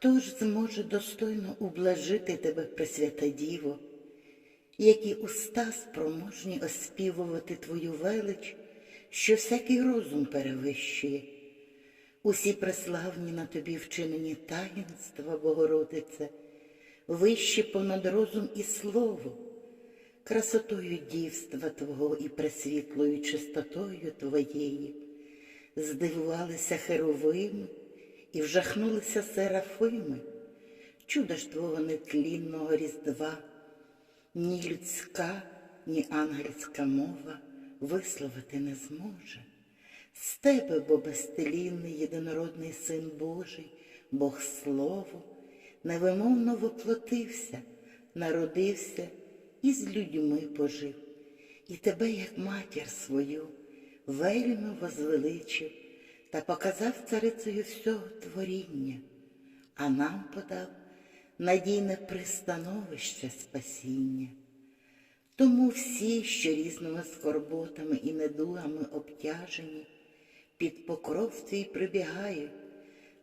Хто ж зможе достойно ублажити тебе, Пресвята Діво, які уста спроможні оспівувати твою велич, що всякий розум перевищує. Усі преславні на тобі вчинені таїнства, Богородице, вищі понад розум і слово, красотою дівства Твого і пресвітлою чистотою Твоєї, здивувалися херовими і вжахнулися серафими, чудо ж Твого нетлінного різдва, ні людська, ні ангельська мова висловити не зможе. З тебе, бо безтелінний єдинородний Син Божий, Бог Слово, невимовно воплотився, народився і з людьми пожив, і тебе, як матір свою, вельми возвеличив та показав царицею всього творіння, а нам подав надійне пристановище спасіння. Тому всі, що різними скорботами і недугами обтяжені, під покров твій прибігають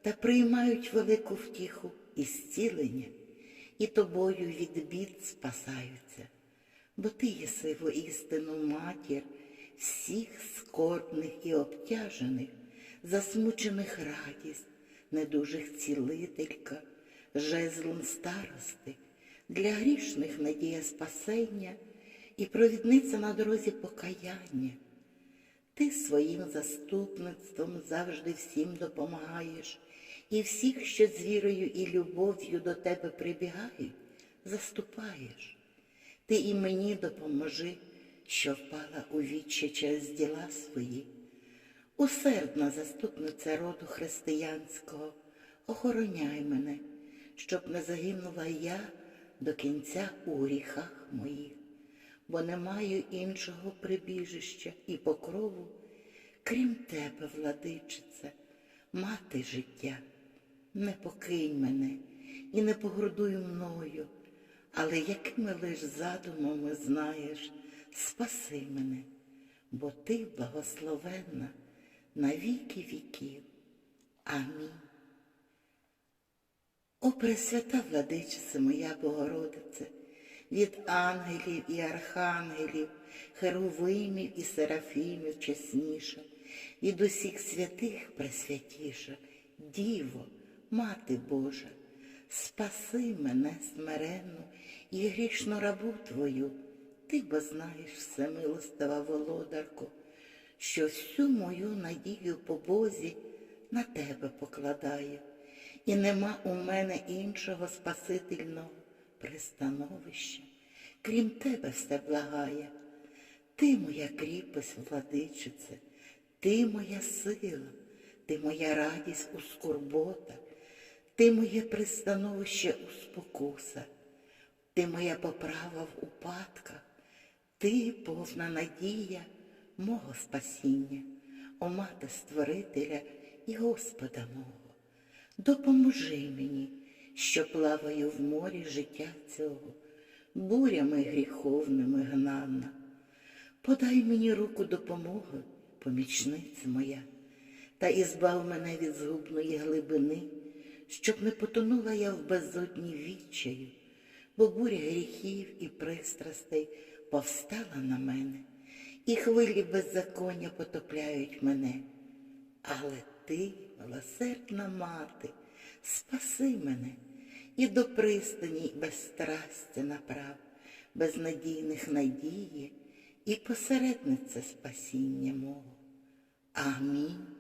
та приймають велику втіху і зцілення, і тобою від бід спасаються, бо ти єси воістину матір всіх скорбних і обтяжених, засмучених радість, недужих цілителька, жезлом старости, для грішних надія спасення і провідниця на дорозі покаяння. Ти своїм заступництвом завжди всім допомагаєш, і всіх, що з вірою і любов'ю до тебе прибігають, заступаєш. Ти і мені допоможи, що впала у віччя через діла свої. Усердна заступниця роду християнського, охороняй мене, щоб не загинула я до кінця у гріхах моїх. Бо не маю іншого прибіжища і покрову, крім тебе, владичице, мати життя, не покинь мене і не погордуй мною, але якими лиш задумами знаєш, спаси мене, бо ти благословенна на віки віків. Амінь. О, Пресвята владичице моя Богородице, від ангелів і архангелів, херовимів і серафімів чесніша, від усіх святих пресвятіша, Діво, Мати Божа, спаси мене смиренну і грішну рабу Твою, ти бо знаєш, всемилостива володарко, що всю мою надію по Бозі на тебе покладаю, і нема у мене іншого Спасительного пристановище, крім тебе все благає. Ти моя кріпость, владичице, ти моя сила, ти моя радість у скорботах, ти моє пристановище у спокусах, ти моя поправа в упадках, ти повна надія мого спасіння, о мати Створителя і Господа мого. Допоможи мені що плаваю в морі життя цього, бурями гріховними гнана. Подай мені руку допомоги, помічниця моя, та ізбав мене від згубної глибини, щоб не потонула я в безодні відчаю, бо буря гріхів і пристрастей повстала на мене, і хвилі беззаконня потопляють мене. Але ти, милосердна мати, спаси мене і до пристані безстрастя направ, безнадійних надії і посередниця спасіння мого. Амінь.